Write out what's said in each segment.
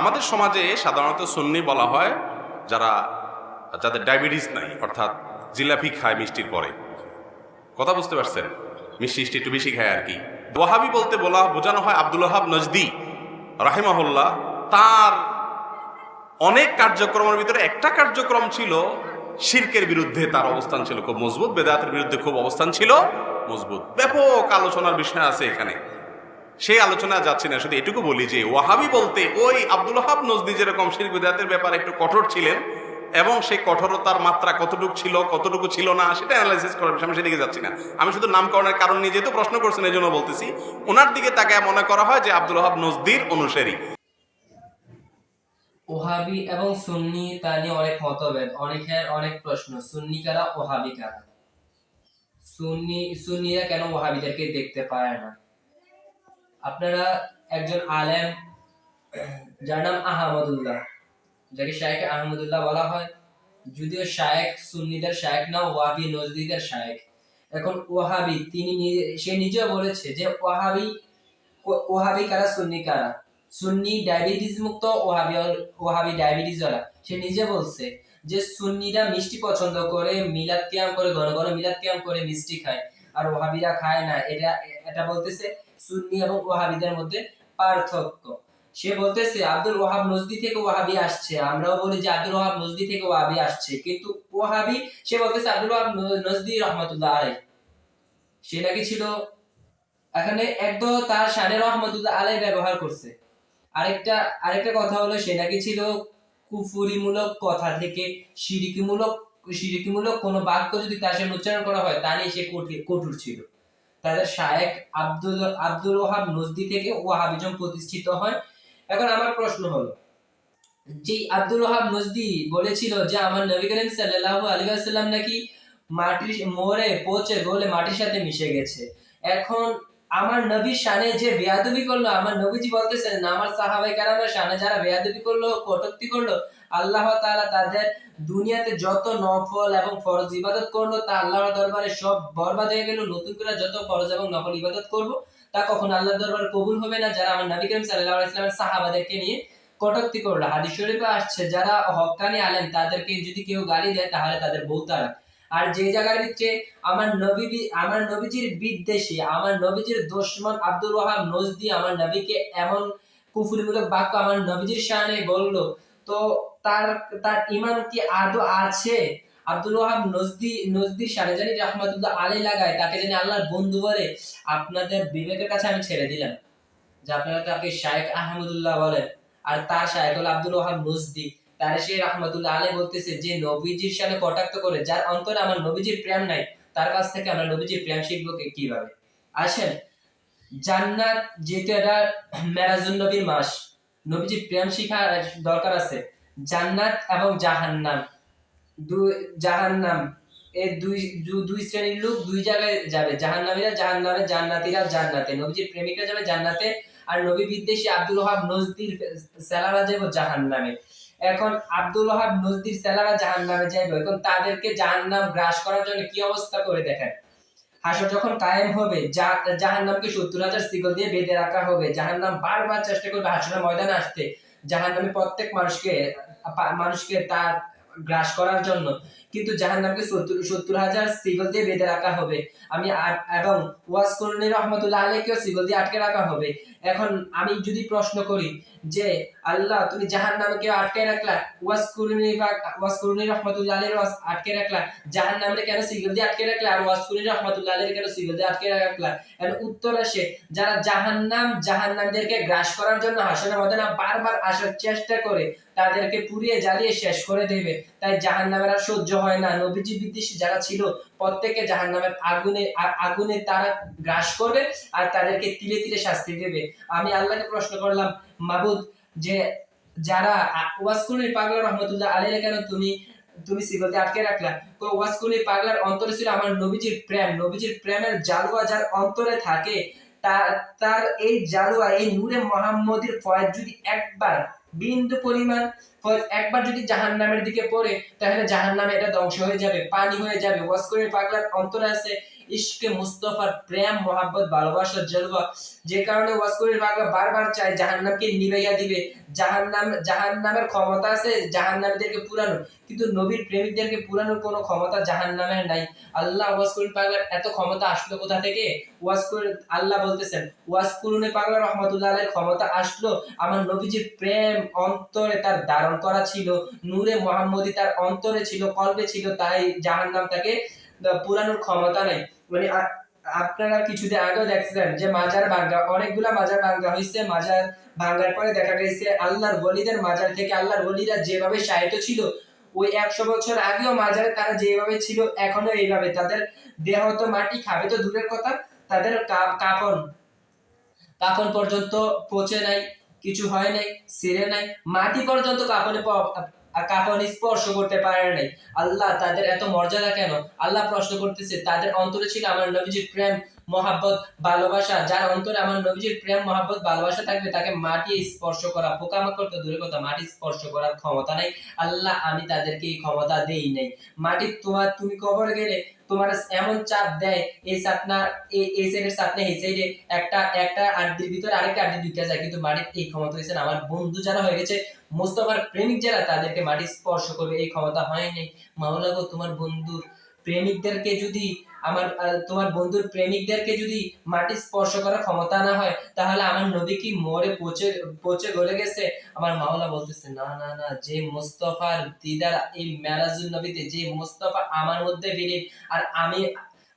আমাদের সমাজে সাধারণত সুন্নি বলা হয় যারা, যাদের ডায়াবেটিস নাই, অর্থাৎ জিলাপি খায় মিষ্টির পরে। কথা বুঝতে পারছেন? মিষ্টি মিষ্টি একটু বেশি খায় আর কি ওয়াহাবি বলতে বলা, বোঝানো হয় আব্দুল ওহাব নজদি, রাহিমাহুল্লাহ, তার অনেক কার্যক্রমের ভিতরে একটা কার্যক্রম ছিল শিরকের বিরুদ্ধে তার অবস্থান ছিল। খুব মজবুত, বেদাতের বিরুদ্ধে খুব অবস্থান ছিল, মজবুত। ব্যাপক আলোচনার বিষয় আছে এখানে। সেই আলোচনা যাচ্ছে না, শুধু এটুকু বলি যে ওয়াহাবি বলতে ওই আব্দুল হাব নজদি যেরকম শির বিদাতের ব্যাপারে একটু কঠোর ছিলেন এবং সেই কঠোরতার মাত্রা কতটুকু ছিল কতটুকু ছিল না, সেটা অ্যানালাইসিস করার বিষয়, আমি সেদিকে যাচ্ছি না। আমি শুধু নামকরণের কারণ নিয়ে যেহেতু প্রশ্ন করছেন এই জন্য বলতেছি, ওনার দিকে তাকে মনে করা হয় যে আব্দুল হাব নজদির অনুসারী। ওহাবি এবং সুন্নি তা নিয়ে অনেক মতভেদ, অনেকের অনেক প্রশ্ন, সুন্নি কারা ওহাবি কারা? সুন্নি, সুন্নিরা কেন ওহাবিদেরকে দেখতে পায় না? আপনারা একজন আলেম, যার নাম আহমদুল্লাহ, যাকে শায়েখ আহমদুল্লাহ বলা হয়। যদিও শায়েখ সুন্নিদের শায়েখ না, ওয়াহাবি নজদিদের শায়েখ। এখন ওহাবি তিনি সে নিজেও বলেছে যে ওহাবি ওহাবি কারা, সুন্নি কারা? সুন্নি ডায়াবেটিস মুক্ত ওহাবি ওহাবি ডায়াবেটিস ওয়ালা। সে নিজে বলছে যে সুন্নিরা মিষ্টি পছন্দ করে, মিলাদ কিয়াম করে, ঘন ঘন মিলাদ কিয়াম করে মিষ্টি খায়। আর ওহাবিরা খায় না। এটা এটা বলতেছে সুন্নি এবং ওহাবিদের মধ্যে পার্থক্য। সে বলতেছে, আব্দুল ওহাব নজদি থেকে ওহাবি আসছে। আমরাও বলি যে, আব্দুল ওহাব নজদি থেকে ওহাবি আসছে। কিন্তু ওহাবি সে বলতেছে, আব্দুল ওহাব নজদি রহমতুল্লাহ আলাই সে নাকি ছিল এখানে একদম তার শানে রহমতুল্লাহ আলাই ব্যবহার করছে। আরেকটা আরেকটা কথা হলো, সে নাকি ছিল কুফুরিমূলক কথা থেকে সিরিকিমূলক সিরিকিমূলক কোনো বাক্য যদি তার সামনে উচ্চারণ করা হয়, তা নিয়ে সে কঠি- কঠোর ছিল। তাদের শায়েক আব্দুল আব্দুল ওহাব নজদি থেকে ওয়াহাবিজম প্রতিষ্ঠিত হয়। এখন আমার প্রশ্ন হলো, যে আব্দুল ওহাব নজদি বলেছিল যে আমার নবী করিম সাল্লাল্লাহু আলাইহি ওয়াসাল্লাম নাকি মাটির মোড়ে পচে গলে মাটির সাথে মিশে গেছে। এখন আমার নবীর শানে যে বেয়াদবি করল, আমার নবীজি বলতেছেন, আমার সাহাবাই কারামের শানে যারা বেয়াদবি করল, কটুক্তি করল আল্লাহ তাআলা তাদের দুনিয়াতে যত নফল এবং ফরজ ইবাদত করল, তা আল্লাহর দরবারে সব বরবাদ হয়ে গেল। নতুন করে যত ফরজ এবং নফল ইবাদত করব, তা কখন আল্লাহর দরবারে কবুল হবে না। যারা আমার নবী করিম সাল্লাল্লাহু আলাইহি ওয়াসাল্লামের সাহাবাদেরকে নিয়ে কটুক্তি করল, হাদিস শরীফে আসছে, যারা হক্কানি আলেম, তাদেরকে যদি কেউ গালি দেয়, তাহলে তাদের বউ তারা আর যে জায়গার দিচ্ছে আমার নবী আমার নবীজির বিদ্বেষী, আমার নবীজির দুশমন আব্দুল ওয়াহাব নজদি, আমার নবীকে এমন কুফুরিমূলক বাক্য আমার নবীজির শানে বলল, তো তার তার ইমান কি আদৌ আছে? আব্দুল নজদি রহমাতুল্লাহ আলী লাগায়, তাকে জানি আল্লাহর বন্ধু বলে। আপনাদের বিবেকের কাছে আমি ছেড়ে দিলাম, যে আপনারা তাকে শায়েখ আহমদুল্লাহ বলেন আর তার শায়েখ হল আব্দুল নজদি। তার সে রহমতুল্লাহ আলী বলতেছে যে, নবীজির সাথে কটাক্ত করে, যার অন্তরে আমার নবীজির প্রেম নাই, তার কাছ থেকে আমরা নবীজির প্রেম শিখব কীভাবে? আসেন, জান্নাত যেহেতু এটা মেরাজুন নবীর মাস। নবীজির প্রেম শিখার দরকার আছে। জান্নাত এবং জাহান্নাম। জাহান্নাম। এই দুই দুই শ্রেণির লোক দুই জায়গায় যাবে। জাহান্নামীরা জাহান্নামে, জান্নাতীরা জান্নাতে। নবীজির প্রেমিকরা যাবে জান্নাতে আর নবী বিদ্বেষী আব্দুল ওহাব নজদির সেলারা যাবে জাহান্নামে। এখন আব্দুল ওহাব নজদির সেলারা জাহান্নামে যাইবে। এখন তাদেরকে জাহান্নাম গ্রাস করার জন্য কি অবস্থা করে দেখেন? হাসর যখন কায়েম হবে জাহান্নামকে সত্তর হাজার সিগল দিয়ে বেঁধে রাখা হবে। জাহান্নাম বারবার চেষ্টা করবে হাসরের ময়দানে আসতে। জাহান্নামে প্রত্যেক মানুষকে মানুষকে তার গ্রাস করার জন্য। কিন্তু জাহান্নামকে সত্তর সত্তর হাজার সিগল দিয়ে বেঁধে রাখা হবে। আমি এবং ওয়াজ করুনি রহমতুল্লাহ আলীকেও সিগল দিয়ে আটকে রাখা হবে। এখন আমি যদি প্রশ্ন করি যে, আল্লাহ তুমি জাহান নামে কেউ আটকে রাখলা? ওয়াজ করুনি বা ওয়াজ করুনি রহমতুল্লাহ আলীর আটকে রাখলা? জাহান নামে কেন সিগল দিয়ে আটকে রাখলা? আর ওয়াজ করুনি রহমতুল্লাহ আলীর কেন সিগল দিয়ে আটকে রাখলা? এর উত্তর আসে, যারা জাহান্নাম জাহান্নামদেরকে গ্রাস করার জন্য হাসনের মধ্যে না বারবার আসার চেষ্টা করে তাদেরকে পুড়িয়ে জ্বালিয়ে শেষ করে দেবে। তাই জাহান্নামের আর সহ্য হয় না। নবীজি বিদ্বেষী যারা ছিল প্রত্যেককে জাহান্নামের আগুনে আগুনে তারা গ্রাস করবে আর তাদেরকে তিলে তিলে শাস্তি দেবে। আমি আল্লাহকে প্রশ্ন করলাম, মাবুদ, যে যারা ওয়াসকুনি পাগলা রহমতুল্লাহ আলাইহি কেন তুমি তুমি সিগলতে আটকে রাখলা? তো ওয়াসকুনি পাগলার অন্তরে ছিল আমার নবীজির প্রেম। নবীজির প্রেমের জালুয়া যার অন্তরে থাকে তার তার এই জালুয়া, এই নূরে মোহাম্মদের ফয়েজ যদি একবার বিন্দু পরিমাণ একবার যদি জাহান্নামের দিকে পড়ে, তাহলে জাহান্নামে এটা ধ্বংস হয়ে যাবে, পানি হয়ে যাবে। ওয়াসকুনি পাগলার অন্তরে আছে ইশকে মুস্তফার প্রেম, মোহাব্বত ভালোবাসা জলবা যে কারণে ওয়াসকরির পাগলা বারবার চায় জাহান্নামকে নিবাইয়া দিবে। জাহান্নাম, জাহান্নামের ক্ষমতা আছে জাহান্নামীদেরকে পুরানো কিন্তু নবীর প্রেমিকদেরকে পুরানোর কোনো ক্ষমতা জাহান্নামের নাই। আল্লাহ ওয়াসকরিন পাগলার এত ক্ষমতা আসলো কোথা থেকে? ওয়াসকুর আল্লাহ বলতেছেন, ওয়াসকুরুনে পাগলা রহমতুল্লাহ আলাইহির ক্ষমতা আসলো আমার নবীজির প্রেম অন্তরে তার ধারণ করা ছিল। নূরে মোহাম্মদী তার অন্তরে ছিল কল্পে ছিল, তাই জাহান্নাম তাকে পুরানোর ক্ষমতা নাই। মানে আপনারা কিছুদিন আগেও দেখছিলেন যে মাজার ভাঙ্গা, অনেকগুলা মাজার ভাঙ্গা হয়েছে মাজার ভাঙ্গার পরে দেখা গেছে আল্লাহর বলিদের মাজার থেকে, আল্লাহর বলিরা যেভাবে সাহিত্য ছিল, ওই একশো বছর আগেও মাজারে তারা যেভাবে ছিল, এখনও এইভাবে। তাদের দেহ তো মাটি খাবে তো দূরের কথা, তাদের কা- কাফন কাফন পর্যন্ত পচে নাই, কিছু হয় নাই সিরে নাই, মাটি পর্যন্ত কাফনে প- কাফন স্পর্শ করতে পারে নাই। আল্লাহ তাদের এত মর্যাদা কেন? আল্লাহ প্রশ্ন করতেছে, তাদের অন্তরে ছিল আমার নবীজির প্রেম মহাব্বত, ভালোবাসা, যার অন্তরে আমার নবীজির প্রেম, মহাব্বত, ভালোবাসা থাকবে, তাকে মাটি স্পর্শ করা, পোকামাকড় তো দূরের কথা, মাটি স্পর্শ করার ক্ষমতা নাই। আল্লাহ, আমি তাদেরকে এই ক্ষমতা দেই নাই। মাটি তোমার, তুমি কবর গেলে তোমার এমন চাপ দেয়, এই চাপনা এই সাইডের চাপনা এই সাইডে একটা একটা আড্ডির ভিতরে আরেকটা আড্ডি ঢুকে যায়, কিন্তু মাটির এই ক্ষমতা হয়েছে আমার বন্ধু যারা হয়ে গেছে, মোস্তফার প্রেমিক যারা, তাদেরকে মাটি স্পর্শ করবে, এই ক্ষমতা হয় নাই। মাওলা গো তোমার বন্ধুর প্রেমিকদেরকে যদি আমার তোমার বন্ধুর প্রেমিকদেরকে যদি মাটি স্পর্শ করার ক্ষমতা না হয়, তাহলে আমার নদী কি মরে পচে পচে গলে গেছে? আমার মাওলা বলতেছে, না না না, যে মোস্তফার দিদার এই মেরাজুল নবীতে, যে মোস্তফা আমার মধ্যে বিলীন, আর আমি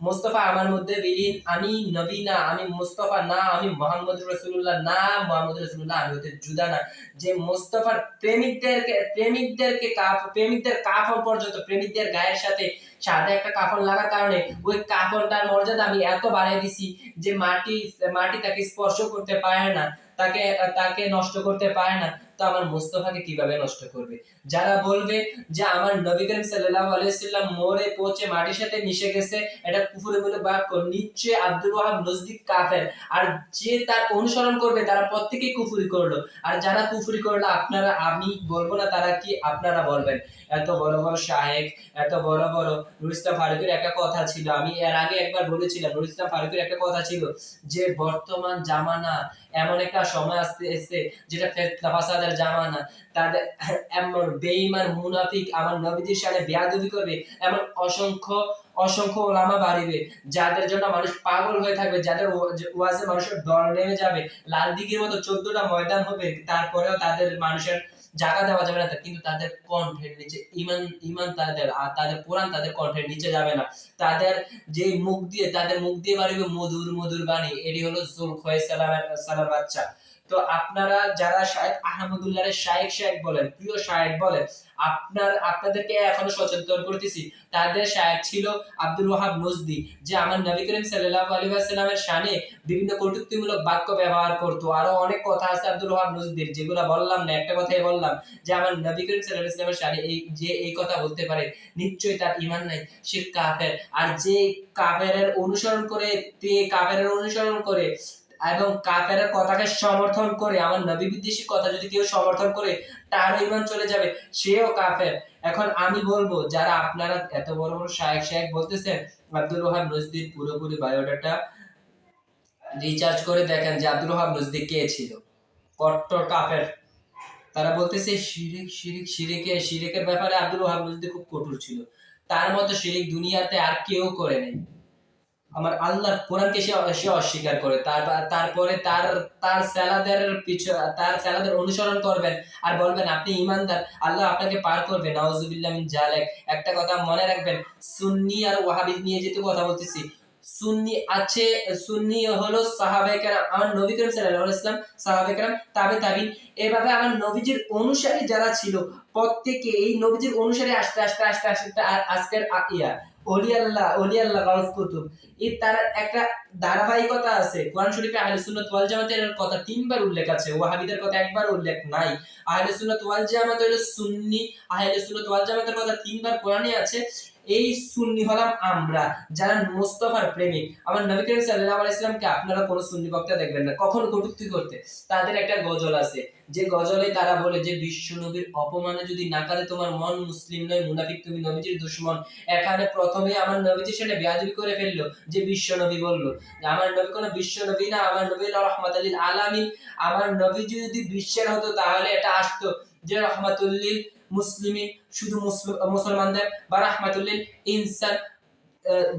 মোস্তফা আমার মধ্যে বিলীন, আমি নবী না, আমি মোস্তফা না, আমি মোহাম্মদ রসুল্লাহ না, মোহাম্মদ রসুল্লাহ আমি হতে জুদা না। যে মোস্তফার প্রেমিকদেরকে প্রেমিকদেরকে কাফ, প্রেমিকদের কাফন পর্যন্ত, প্রেমিকদের গায়ের সাথে সাদা একটা কাফন লাগার কারণে ওই কাফনটার মর্যাদা আমি এত বাড়াই দিছি যে মাটি মাটি তাকে স্পর্শ করতে পারে না, তাকে তাকে নষ্ট করতে পারে না। তো আমার মোস্তফাকে কীভাবে নষ্ট করবে? যারা বলবে যে আমার নবী করিম সাল্লাল্লাহু আলাইহি সাল্লাম মরে, পচে, মাটির সাথে মিশে গেছে, এটা কুফুরিমূলক বাক্য নিশ্চয়ই আব্দুল ওয়াহাব নজদিক কাফের। আর যে তার অনুসরণ করবে, তারা প্রত্যেকেই কুফুরি করল। আর যারা কুফুরি করল, আপনারা, আমি বলব না তারা কি, আপনারা বলবেন। এত বড় বড় শাহেক এত বড় বড় নুর ফারুকের একটা কথা ছিল। আমি এর আগে একবার বলেছিলাম নুর ফারুকের একটা কথা ছিল যে, বর্তমান জামানা এমন একটা সময় আসতে এসছে যেটা ফেতনা ফাসাদের জামানা, তাদের এমন বেঈমান, মুনাফিক, আমার নবীদের সাথে বেয়াদবি করবে, এমন অসংখ্য অসংখ্য ওলামা বাড়িবে, যাদের জন্য মানুষ পাগল হয়ে থাকবে, যাদের ওয়াজে মানুষের দল নেমে যাবে, লাল দিঘির মতো চোদ্দটা ময়দান হবে, তারপরেও তাদের মানুষের জায়গা দেওয়া যাবে না কিন্তু তাদের কণ্ঠের নিচে ইমান ইমান তাদের, আর তাদের কোরআন তাদের কণ্ঠের নিচে যাবে না। তাদের যে মুখ দিয়ে, তাদের মুখ দিয়ে বাড়িবে মধুর মধুর বাণী, এটি হলো জুল খয়ে সালামের সালার বাচ্চা তো আপনারা যারা শায়েক আহমদুল্লাহের শায়েক শায়েক বলেন, প্রিয় শায়েক বলেন, আপনার, আপনাদেরকে এখনও সচেতন করতেছি, তাদের শায়েক ছিল আব্দুল ওয়াহাব নজদি, যে আমার নবী করিম সাল্লাল্লাহু আলাইহি ওয়াসাল্লামের শানে বিভিন্ন কটূক্তিমূলক বাক্য ব্যবহার করতো। আরও অনেক কথা আছে আব্দুল ওয়াহাব নজদির, যেগুলো বললাম না, একটা কথাই বললাম, যে আমার নবী করিম সাল্লাল্লাহু আলাইহি ওয়াসাল্লামের শানে এই, যে এই কথা বলতে পারে, নিশ্চয়ই তার ঈমান নাই, সে কাফের। আর যে কাফেরের অনুসরণ করে তে কাফেরের অনুসরণ করে এবং কাফেরের কথাকে সমর্থন করে, আমার নবী বিদ্বেষী কথা যদি কেউ সমর্থন করে, তার ইমান চলে যাবে, সেও কাফের। এখন আমি বলব, যারা আপনারা এত বড় বড় শায়েক শায়েক বলতেছেন, আব্দুল ওহাব নজদির পুরোপুরি বায়োডাটা রিচার্জ করে দেখেন যে আব্দুল ওহাব নজদি কে ছিল। কট্টর কাফের। তারা বলতেছে, শিরিক শিরিক, শিরিকে, শিরিকের ব্যাপারে আব্দুল ওহাব নজদি খুব কঠোর ছিল। তার মতো শিরিক দুনিয়াতে আর কেউ করে নেই। আমার আল্লাহর কোরআনকে সে সে অস্বীকার করে। তার তারপরে তার তার স্যালাদের পিছু তার স্যালাদের অনুসরণ করবেন আর বলবেন, আপনি ইমানদার, আল্লাহ আপনাকে পার করবে। নাউজুবিল্লাহ জালেক। একটা কথা মনে রাখবেন, সুন্নি আর ওয়াহাবি নিয়ে যেতে কথা বলতেছি, সুন্নি আছে, সুন্নি হলো সাহাবায়ে কেরাম। আমার নবী করিম সাল্লাল্লাহু আলাইহি ওয়াসাল্লাম, সাহাবায়ে কেরাম, তাবে তাবিন। এভাবে আমার নবীজির অনুসারী যারা ছিল, প্রত্যেকে এই নবীজির অনুসারী আসতে আসতে আসতে আসতে আজকের আ- আল্লাহ, অলি আল্লাহ গাউস কুতুব। এই তার একটা ধারাবাহিকতা আছে। কোরআন শরীফে আহলে সুন্নাত ওয়াল জামাতের কথা তিনবার উল্লেখ আছে। ওয়াহাবিদের কথা একবার উল্লেখ নাই। আহলে সুন্নাত ওয়াল জামাত হলো সুন্নি। আহলে সুন্নাত ওয়াল জামাতের কথা তিনবার কোরআনে আছে। এই সুন্নি হলাম আমরা, যারা মোস্তফার প্রেমিক। আমার নবী করিম সাল্লাল্লাহু আলাইহি সাল্লামকে আপনারা কোনো সুন্নি বক্তা দেখবেন না, কখনো কটূক্তি করতে। তাদের একটা গজল আছে, যে গজলে তারা বলে যে, বিশ্ব নবীর অপমানে যদি নাকারে তোমার মন মুসলিম নয়, মুনাফিক তুমি নবীজির দুশ্মন। এখানে প্রথমে আমার নবীজির সাথে বেয়াদবি করে ফেলল, যে বিশ্ব নবী বলল। আমার নবী কোনো বিশ্ব নবী না, আমার নবী হলো রহমাতুল্লিল আলামিন। আমার নবী যদি বিশ্বের হতো, তাহলে এটা আসতো যে রহমাতুল্লিল মুসলিমিন শুধু মুসল- মুসলমানদের বা রাহমাতুল্লিল ইনসান আহ,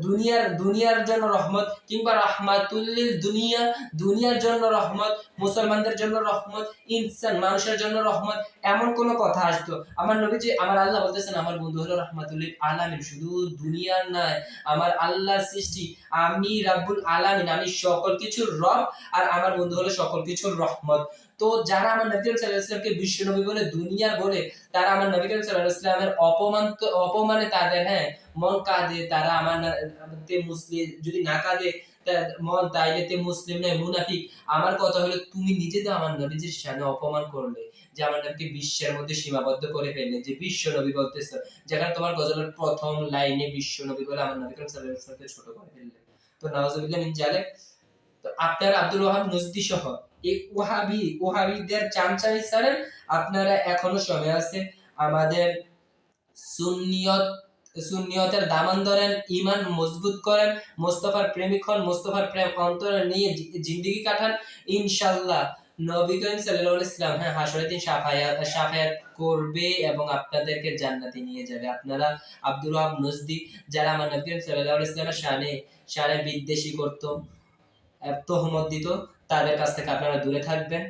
দুনিয়ার দুনিয়ার জন্য রহমত কিংবা রহমাতুল্লিল দুনিয়া, দুনিয়ার জন্য রহমত, মুসলমানদের জন্য রহমত, ইনসান, মানুষের জন্য রহমত, এমন কোন কথা আসতো। আমার নবীজি, আমার আল্লাহ বলতেছেন, আমার বন্ধু হলো রহমাতুল্লিল আলামিন, শুধু দুনিয়ার নয়, আমার আল্লাহর সৃষ্টি, আমি রাব্বুল আলামিন, আমি সকল কিছুর রব, আর আমার বন্ধু হলো সকল কিছুর রহমত। তো যারা আমার নবী করিম সাল্লাল্লাহু আলাইহি ওয়াসাল্লামকে বিশ্ব নবী বলে, দুনিয়ার বলে, তারা আমার নবী করিম সাল্লাল্লাহু আলাইহি ওয়াসাল্লামের অপমান, অপমানে তাদের হ্যাঁ মন কাঁদে তারা আমার তে মুসলিম যদি না কাঁদে মন তাইলে তে মুসলিম নয় মুনাফিক। আমার কথা হলো, তুমি নিজে তো আমার নবীজির সামনে অপমান করলে, যে আমার নবীকে বিশ্বের মধ্যে সীমাবদ্ধ করে ফেললে, যে বিশ্ব নবী বলতেছ, যেখানে তোমার গজলের প্রথম লাইনে বিশ্ব নবী বলে আমার নবী করিম সাল্লাল্লাহু আলাইহি ছোট করে ফেললে তো নাওজুবিল্লাহ মিন জালেক তো আপনার আব্দুল ওয়াহাব নজদি সহ, এই ওহাবি ওহাবিদের চামচামি ছাড়েন, আপনারা এখনও সময় আছে, আমাদের সুন্নিয়ত সুন্নিয়তের দামান ধরেন ইমান মজবুত করেন, মোস্তফার প্রেমিক হন, মোস্তফার প্রেম অন্তরে নিয়ে জিন্দিগি কাটান ইনশাল্লাহ নবী করিম সাল্লাল্লাহু আলাইহি ইসলাম হ্যাঁ হাসরের দিন সাফায়াত সাফায়াত করবে এবং আপনাদেরকে জান্নাতে নিয়ে যাবে। আপনারা আব্দুল ওয়াহাব নজদি, যারা আমার নবী করিম সাল্লাল্লাহু আলাইহি ইসলামের শানে শানে বিদ্বেষী করতো তোহমত দিত, তাদের কাছ থেকে আপনারা দূরে থাকবেন।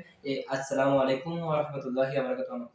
আসসালামু আলাইকুম ওয়া রাহমাতুল্লাহি ওয়া বারাকাতুহু।